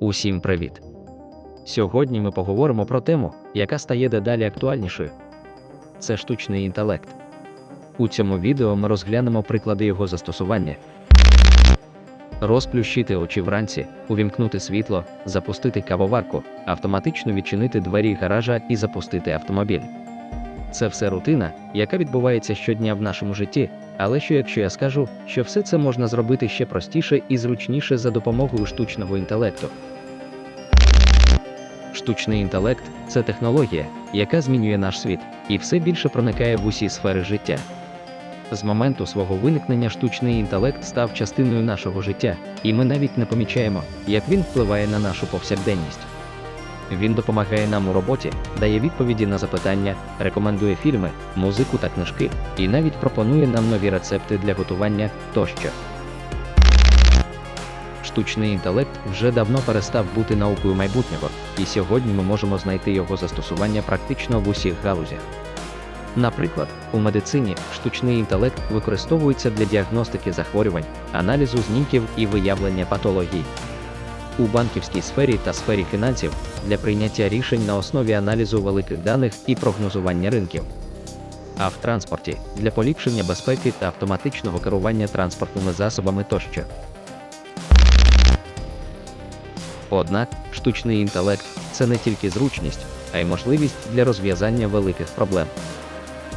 Усім привіт! Сьогодні ми поговоримо про тему, яка стає дедалі актуальнішою. Це штучний інтелект. У цьому відео ми розглянемо приклади його застосування. Розплющити очі вранці, увімкнути світло, запустити кавоварку, автоматично відчинити двері гаража і запустити автомобіль. Це все рутина, яка відбувається щодня в нашому житті, але що якщо я скажу, що все це можна зробити ще простіше і зручніше за допомогою штучного інтелекту? Штучний інтелект це технологія, яка змінює наш світ і все більше проникає в усі сфери життя. З моменту свого виникнення штучний інтелект став частиною нашого життя, і ми навіть не помічаємо, як він впливає на нашу повсякденність. Він допомагає нам у роботі, дає відповіді на запитання, рекомендує фільми, музику та книжки, і навіть пропонує нам нові рецепти для готування тощо. Штучний інтелект вже давно перестав бути наукою майбутнього, і сьогодні ми можемо знайти його застосування практично в усіх галузях. Наприклад, у медицині штучний інтелект використовується для діагностики захворювань, аналізу знімків і виявлення патологій. У банківській сфері та сфері фінансів для прийняття рішень на основі аналізу великих даних і прогнозування ринків. А в транспорті для поліпшення безпеки та автоматичного керування транспортними засобами тощо. Однак, штучний інтелект це не тільки зручність, а й можливість для розв'язання великих проблем.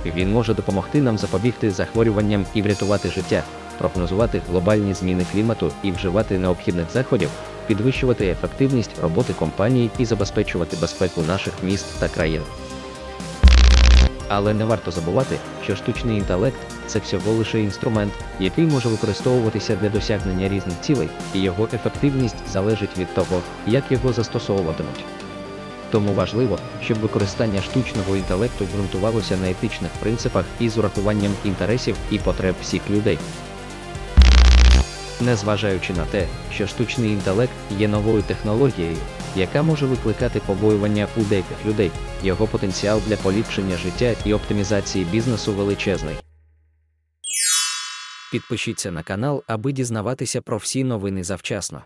Він може допомогти нам запобігти захворюванням і врятувати життя, прогнозувати глобальні зміни клімату і вживати необхідних заходів, підвищувати ефективність роботи компаній і забезпечувати безпеку наших міст та країн. Але не варто забувати, що штучний інтелект це всього лише інструмент, який може використовуватися для досягнення різних цілей, і його ефективність залежить від того, як його застосовуватимуть. Тому важливо, щоб використання штучного інтелекту ґрунтувалося на етичних принципах і з урахуванням інтересів і потреб всіх людей. Незважаючи на те, що штучний інтелект є новою технологією, яка може викликати побоювання у деяких людей, його потенціал для поліпшення життя і оптимізації бізнесу величезний. Підпишіться на канал, аби дізнаватися про всі новини завчасно.